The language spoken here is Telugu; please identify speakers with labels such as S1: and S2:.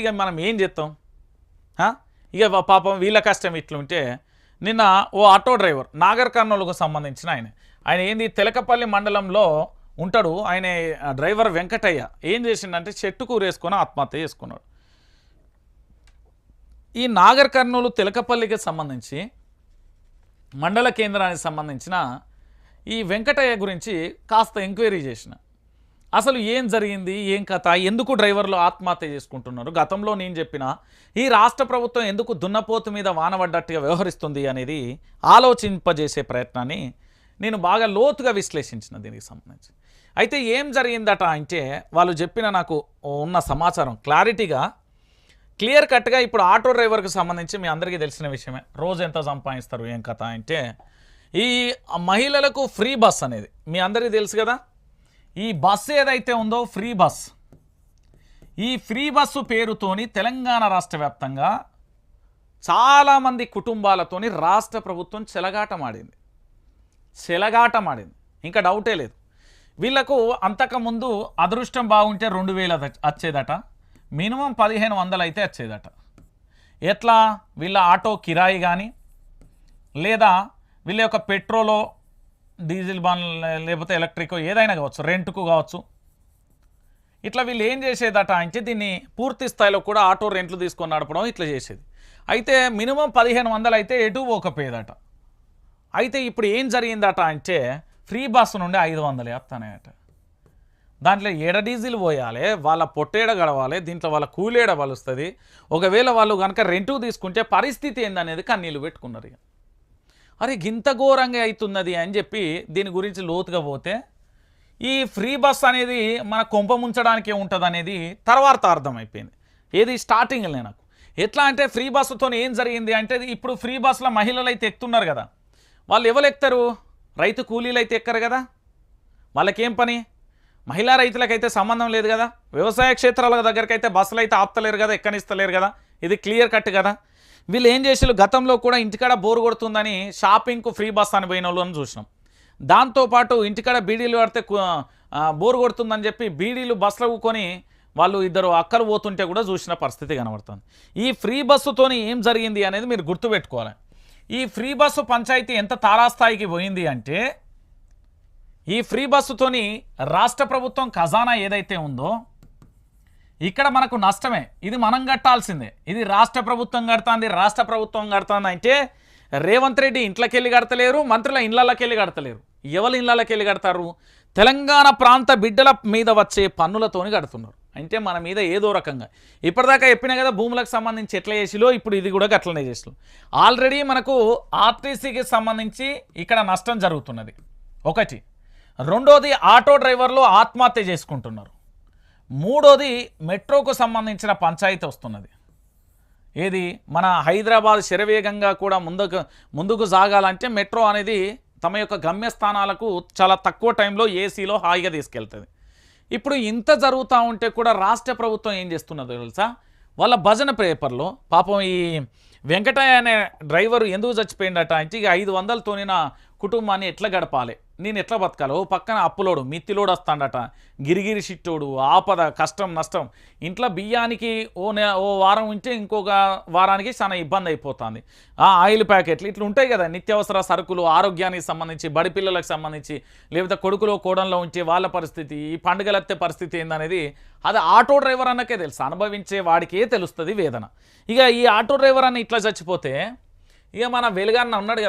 S1: ఇక మనం ఏం చేస్తాం ఇక పాపం వీళ్ళ కష్టం ఇట్లుంటే నిన్న ఓ ఆటో డ్రైవర్ నాగర్ కర్నూలుకు సంబంధించిన ఆయన. ఆయన ఏంది? తెలకపల్లి మండలంలో ఉంటాడు. ఆయన డ్రైవర్ వెంకటయ్య. ఏం చేసిండంటే చెట్టు కూరేసుకొని ఆత్మహత్య చేసుకున్నాడు. ఈ నాగర్ కర్నూలు తెలకపల్లికి సంబంధించి మండల కేంద్రానికి సంబంధించిన ఈ వెంకటయ్య గురించి కాస్త ఎంక్వైరీ చేసిన. అసలు ఏం జరిగింది? ఏం కథ? ఎందుకు డ్రైవర్లు ఆత్మహత్య చేసుకుంటున్నారు? గతంలో నేను చెప్పిన ఈ రాష్ట్ర ప్రభుత్వం ఎందుకు దున్నపోతు మీద వానబడ్డట్టుగా వ్యవహరిస్తుంది అనేది ఆలోచింపజేసే ప్రయత్నాన్ని నేను బాగా లోతుగా విశ్లేషించిన దీనికి సంబంధించి. అయితే ఏం జరిగిందట అంటే వాళ్ళు చెప్పిన నాకు ఉన్న సమాచారం క్లారిటీగా క్లియర్ కట్గా ఇప్పుడు ఆటో డ్రైవర్కి సంబంధించి మీ అందరికీ తెలిసిన విషయమే. రోజు ఎంత సంపాదిస్తారు? ఏం కథ? అంటే ఈ మహిళలకు ఫ్రీ బస్ అనేది మీ అందరికీ తెలుసు కదా? ఈ బస్సు ఏదైతే ఉందో ఫ్రీ బస్. ఈ ఫ్రీ బస్సు పేరుతోని తెలంగాణ రాష్ట్ర వ్యాప్తంగా చాలామంది కుటుంబాలతోని రాష్ట్ర ప్రభుత్వం చెలగాటమాడింది. చెలగాటమాడింది. ఇంకా డౌటే లేదు. వీళ్ళకు అంతకుముందు అదృష్టం బాగుంటే రెండు వేల వచ్చేదట. మినిమం పదిహేను వందలు అయితే వచ్చేదట. ఎట్లా? వీళ్ళ ఆటో కిరాయి కానీ లేదా వీళ్ళ యొక్క పెట్రోలో డీజిల్ బండ్లు లేకపోతే ఎలక్ట్రిక్ ఏదైనా కావచ్చు రెంట్కు కావచ్చు. ఇట్లా వీళ్ళు ఏం చేసేదట అంటే దీన్ని పూర్తి స్థాయిలో కూడా ఆటో రెంట్లు తీసుకొని నడపడం ఇట్లా చేసేది. అయితే మినిమం పదిహేను వందలు అయితే ఎటు పోకపోయేదట. అయితే ఇప్పుడు ఏం జరిగిందట అంటే ఫ్రీ బస్సు నుండి ఐదు వందలు వేస్తానట దాంట్లో ఏడ డీజిల్ పోయాలి వాళ్ళ పొట్టేడ గడవాలి దీంట్లో వాళ్ళ కూలేడ వలుస్తుంది. ఒకవేళ వాళ్ళు కనుక రెంటు తీసుకుంటే పరిస్థితి ఏందనేది కన్నీళ్ళు పెట్టుకున్నారు ఇక అరే గింత ఘోరంగా అవుతున్నది అని చెప్పి దీని గురించి లోతుగా పోతే ఈ ఫ్రీ బస్ అనేది మన కొంప ముంచడానికే ఉంటుంది అనేది తర్వాత అర్థమైపోయింది. ఏది స్టార్టింగ్ నాకు. ఎట్లా అంటే ఫ్రీ బస్సుతో ఏం జరిగింది అంటే ఇప్పుడు ఫ్రీ బస్సులో మహిళలు అయితే ఎక్కుతున్నారు కదా. వాళ్ళు ఎవరు ఎక్కుతారు? రైతు కూలీలు అయితే ఎక్కరు కదా. వాళ్ళకేం పని? మహిళా రైతులకైతే సంబంధం లేదు కదా. వ్యవసాయ క్షేత్రాల దగ్గరకైతే బస్సులు అయితే ఆపుతలేరు కదా ఎక్కనిస్తలేరు కదా. ఇది క్లియర్ కట్ కదా. వీళ్ళు ఏం చేసారు గతంలో కూడా ఇంటికాడ బోర్ కొడుతుందని షాపింగ్కు ఫ్రీ బస్ అని పోయిన వాళ్ళని చూసినాం. దాంతోపాటు ఇంటికాడ బీడీలు పడితే బోరు బోర్ కొడుతుందని చెప్పి బీడీలు బస్సులు కొని వాళ్ళు ఇద్దరు అక్కలు పోతుంటే కూడా చూసిన పరిస్థితి కనబడుతుంది. ఈ ఫ్రీ బస్సుతోని ఏం జరిగింది అనేది మీరు గుర్తుపెట్టుకోవాలి. ఈ ఫ్రీ బస్సు పంచాయతీ ఎంత తారాస్థాయికి పోయింది అంటే ఈ ఫ్రీ బస్సుతోని రాష్ట్ర ప్రభుత్వం ఖజానా ఏదైతే ఉందో ఇక్కడ మనకు నష్టమే. ఇది మనం కట్టాల్సిందే. ఇది రాష్ట్ర ప్రభుత్వం కడుతుంది రాష్ట్ర ప్రభుత్వం కడుతుంది అంటే రేవంత్ రెడ్డి ఇంట్లోకి వెళ్ళి కడతలేరు మంత్రుల ఇళ్ళకి వెళ్ళి కడతలేరు. ఎవరి ఇళ్ళకి వెళ్ళి కడతారు? తెలంగాణ ప్రాంత బిడ్డల మీద వచ్చే పన్నులతోని కడుతున్నారు. అంటే మన మీద ఏదో రకంగా. ఇప్పటిదాకా చెప్పినా కదా భూములకు సంబంధించి ఎట్లా చేసిలో ఇప్పుడు ఇది కూడా అట్లనే చేసిలో. ఆల్రెడీ మనకు ఆర్టీసీకి సంబంధించి ఇక్కడ నష్టం జరుగుతున్నది. ఒకటి. రెండోది ఆటో డ్రైవర్లు ఆత్మహత్య చేసుకుంటున్నారు. మూడోది మెట్రోకు సంబంధించిన పంచాయతీ వస్తున్నది. ఏది? మన హైదరాబాద్ శరవేగంగా కూడా ముందుకు ముందుకు సాగాలంటే మెట్రో అనేది తమ యొక్క గమ్యస్థానాలకు చాలా తక్కువ టైంలో ఏసీలో హాయిగా తీసుకెళ్తుంది. ఇప్పుడు ఇంత జరుగుతూ ఉంటే కూడా రాష్ట్ర ప్రభుత్వం ఏం చేస్తున్నదో తెలుసా? వాళ్ళ భజన పేపర్లో పాపం ఈ వెంకటయ్య అనే డ్రైవరు ఎందుకు చచ్చిపోయిందట అంటే ఇక ఐదు వందలతోని నా కుటుంబాన్ని ఎట్లా గడపాలి? నేను ఎట్లా బతకాలో పక్కన అప్పులోడు మిత్తిలోడు వస్తాడట. గిరిగిరి షిట్టోడు ఆపద కష్టం నష్టం. ఇంట్లో బియ్యానికి ఓ నె ఓ వారం ఉంటే ఇంకొక వారానికి చాలా ఇబ్బంది అయిపోతుంది. ఆ ఆయిల్ ప్యాకెట్లు ఇట్లా ఉంటాయి కదా నిత్యావసర సరుకులు ఆరోగ్యానికి సంబంధించి బడి పిల్లలకు సంబంధించి లేకపోతే కొడుకులో కోడంలో ఉంటే వాళ్ళ పరిస్థితి ఈ పండుగలత్తే పరిస్థితి ఏందనేది అది ఆటో డ్రైవర్ అన్నకే తెలుసు. అనుభవించే వాడికే తెలుస్తుంది వేదన. ఇక ఈ ఆటో డ్రైవర్ అన్న ఇట్లా చచ్చిపోతే ఇక మన వెలుగాన్న ఉన్నాడు కదా.